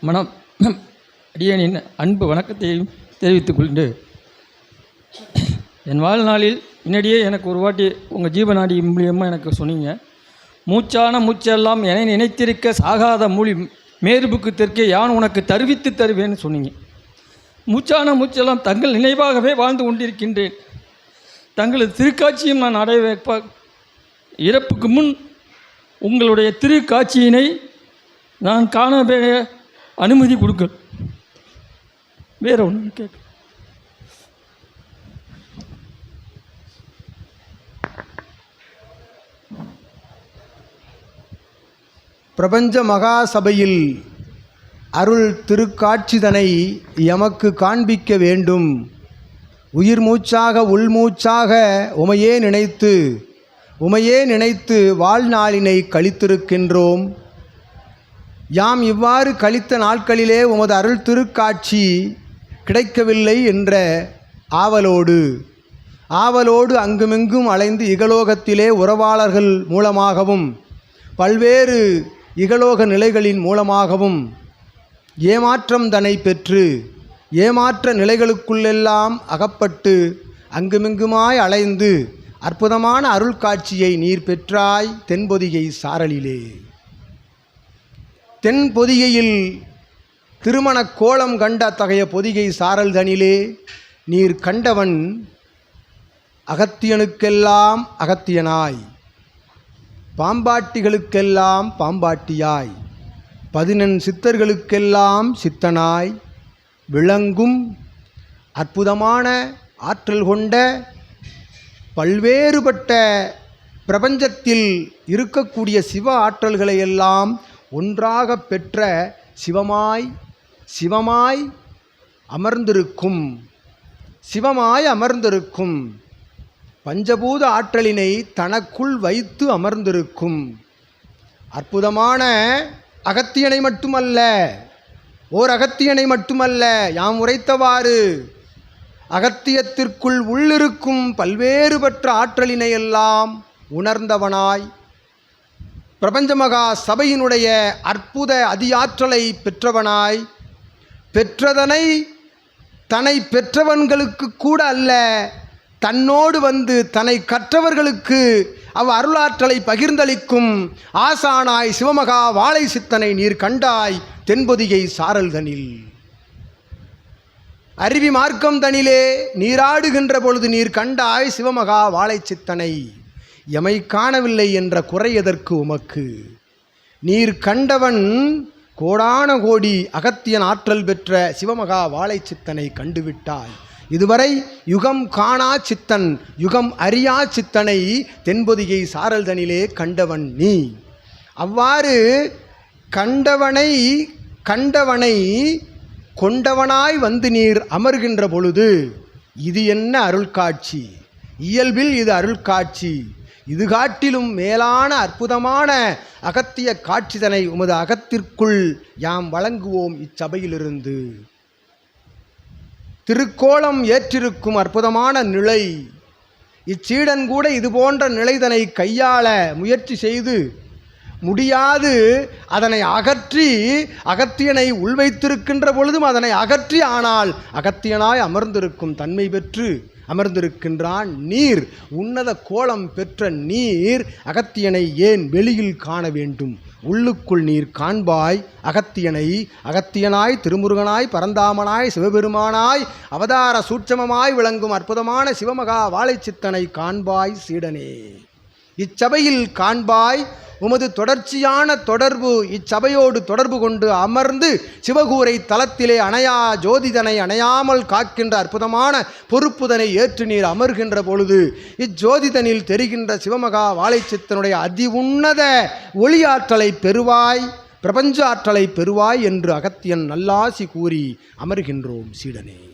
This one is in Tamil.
மனம் அடியனின் அன்பு வணக்கத்தையும் தெரிவித்துக் கொண்டு என் வாழ்நாளில் முன்னாடியே எனக்கு ஒரு வாட்டி உங்கள் ஜீவநாடி மூலியமாக எனக்கு சொன்னீங்க. மூச்சான மூச்செல்லாம் என நினைத்திருக்க சாகாத மூலி மேருபுக்கு தெற்கே யான் உனக்கு தருவித்து தருவேன்னு சொன்னீங்க. மூச்சான மூச்செல்லாம் தங்கள் நினைவாகவே வாழ்ந்து கொண்டிருக்கின்றேன். தங்களது திருக்காட்சியும் நான் அடைய வைப்ப இறப்புக்கு முன் உங்களுடைய திருக்காட்சியினை நான் காண அனுமதி கொடுக்க. வேற ஒன்று கேட்க. பிரபஞ்ச மகா சபையில் அருள் திருக்காட்சிதனை எமக்கு காண்பிக்க வேண்டும். உயிர் மூச்சாக உள்மூச்சாக உமையே நினைத்து உமையே நினைத்து வாழ்நாளினை கழித்திருக்கின்றோம். யாம் இவ்வாறு கழித்த நாட்களிலே உமது அருள் திருக்காட்சி கிடைக்கவில்லை என்ற ஆவலோடு ஆவலோடு அங்குமிங்கும் அலைந்து இகலோகத்திலே உறவாளர்கள் மூலமாகவும் பல்வேறு இகலோக நிலைகளின் மூலமாகவும் ஏமாற்றம் தனை பெற்று ஏமாற்ற நிலைகளுக்குள்ளெல்லாம் அகப்பட்டு அங்குமிங்குமாய் அலைந்து அற்புதமான அருள் காட்சியை நீர் பெற்றாய் தென்பொதிகை சாரலிலே. தென் பொதிகையில் திருமணக் கோலம் கண்ட அத்தகைய பொதிகை சாரல் தனிலே நீர் கண்டவன் அகத்தியனுக்கெல்லாம் அகத்தியனாய் பாம்பாட்டிகளுக்கெல்லாம் பாம்பாட்டியாய் பதினெண் சித்தர்களுக்கெல்லாம் சித்தனாய் விளங்கும் அற்புதமான ஆற்றல் கொண்ட பல்வேறுபட்ட பிரபஞ்சத்தில் இருக்கக்கூடிய சிவ ஆற்றல்களை எல்லாம் ஒன்றாக பெற்ற சிவமாய் சிவமாய் அமர்ந்திருக்கும் சிவமாய் அமர்ந்திருக்கும் பஞ்சபூத ஆற்றலினை தனக்குள் வைத்து அமர்ந்திருக்கும் அற்புதமான அகத்தியனை மட்டுமல்ல ஓர் அகத்தியனை மட்டுமல்ல யாம் உரைத்தவாறு அகத்தியத்திற்குள் உள்ளிருக்கும் பல்வேறுபற்ற ஆற்றலினை எல்லாம் உணர்ந்தவனாய் பிரபஞ்சமகா சபையினுடைய அற்புத அதியாற்றலை பெற்றவனாய் பெற்றதனை தன்னை பெற்றவன்களுக்கு கூட அல்ல தன்னோடு வந்து தன்னை கற்றவர்களுக்கு அவ் அருளாற்றலை பகிர்ந்தளிக்கும் ஆசானாய் சிவமகா வாழை சித்தனை நீர் கண்டாய் தென்பொதிகை சாரல்தனில் அருவி மார்க்கம் தனிலே நீராடுகின்ற பொழுது நீர் கண்டாய் சிவமகா வாழை சித்தனை. எமை காணவில்லை என்ற குறை எதற்கு உமக்கு? நீர் கண்டவன் கோடான கோடி அகத்தியன் ஆற்றல் பெற்ற சிவமகா வாழை சித்தனை கண்டுவிட்டாய். இதுவரை யுகம் காணா சித்தன் யுகம் அறியா சித்தனை தென்பொதிகை சாரல்தனிலே கண்டவன் நீ. அவ்வாறு கண்டவனை கண்டவனை கொண்டவனாய் வந்து நீர் அமர்கின்ற பொழுது இது என்ன அருள்காட்சி? இயல்பில் இது அருள்காட்சி. இது காட்டிலும் மேலான அற்புதமான அகத்திய காட்சிதனை உமது அகத்திற்குள் யாம் வழங்குவோம் இச்சபையிலிருந்து. திருக்கோலம் ஏற்றிருக்கும் அற்புதமான நிலை இச்சீடன் கூட இது போன்ற நிலைதனை கையாள முயற்சி செய்து முடியாது அதனை அகற்றி அகத்தியனை உள்வைத்திருக்கின்ற பொழுதும் அதனை அகற்றி ஆனால் அகத்தியனாய் அமர்ந்திருக்கும் தன்மை பெற்று அமர்ந்திருக்கின்றான் நீர். உன்னத கோலம் பெற்ற நீர் அகத்தியனை ஏன் வெளியில் காண வேண்டும்? உள்ளுக்குள் நீர் காண்பாய். அகத்தியனை அகத்தியனாய் திருமுருகனாய் பரந்தாமனாய் சிவபெருமானாய் அவதார சூட்சமமாய் விளங்கும் அற்புதமான சிவமகா வாழைச்சித்தனை காண்பாய் சீடனே. இச்சபையில் காண்பாய் உமது தொடர்ச்சியான தொடர்பு இச்சபையோடு தொடர்பு கொண்டு அமர்ந்து சிவகூரை தலத்திலே அணையா ஜோதிதனை அணையாமல் காக்கின்ற அற்புதமான பொறுப்புதனை ஏற்று நீர் அமர்கின்ற பொழுது இச்சோதிதனில் தெரிகின்ற சிவமகா வாழைச்சித்தனுடைய அதி உன்னத ஒளியாற்றலை பெறுவாய் பிரபஞ்ச ஆற்றலை பெறுவாய் என்று அகத்தியன் நல்லாசி கூறி அமர்கின்றோம் சீடனே.